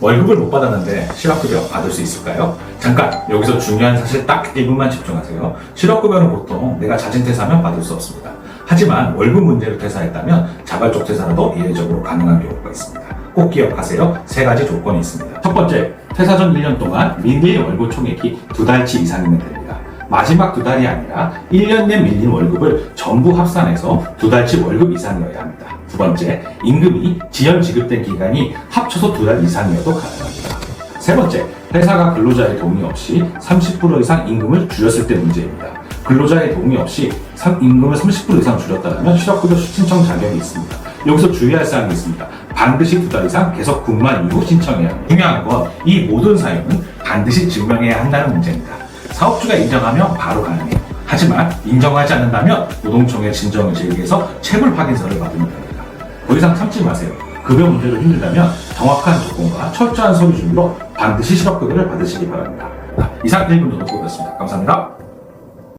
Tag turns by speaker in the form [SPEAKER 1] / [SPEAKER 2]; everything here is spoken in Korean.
[SPEAKER 1] 월급을 못 받았는데 실업급여 받을 수 있을까요? 잠깐 여기서 중요한 사실 딱 1분만 집중하세요. 실업급여는 보통 내가 자진 퇴사하면 받을 수 없습니다. 하지만 월급 문제로 퇴사했다면 자발적 퇴사라도 예외적으로 가능한 경우가 있습니다. 꼭 기억하세요. 세 가지 조건이 있습니다. 첫 번째, 퇴사 전 1년 동안 밀릴 월급 총액이 두 달치 이상이면 됩니다. 마지막 두 달이 아니라 1년 내 밀린 월급을 전부 합산해서 두 달치 월급 이상이어야 합니다. 두 번째, 임금이 지연 지급된 기간이 합쳐서 두 달 이상이어도 가능합니다. 세 번째, 회사가 근로자의 동의 없이 30% 이상 임금을 줄였을 때 문제입니다. 근로자의 동의 없이 상- 임금을 30% 이상 줄였다면 실업급여 신청 자격이 있습니다. 여기서 주의할 사항이 있습니다. 반드시 두 달 이상 계속 근무한 이후 신청해야 합니다. 중요한 건 이 모든 사유는 반드시 증명해야 한다는 문제입니다. 사업주가 인정하면 바로 가능해요. 하지만 인정하지 않는다면 노동청의 진정을 제기해서 체불 확인서를 받으면 됩니다. 더 이상 참지 마세요. 급여 문제로 힘들다면 정확한 조건과 철저한 서류 준비로 반드시 실업급여를 받으시기 바랍니다. 이상 1분 노동법이었습니다. 감사합니다.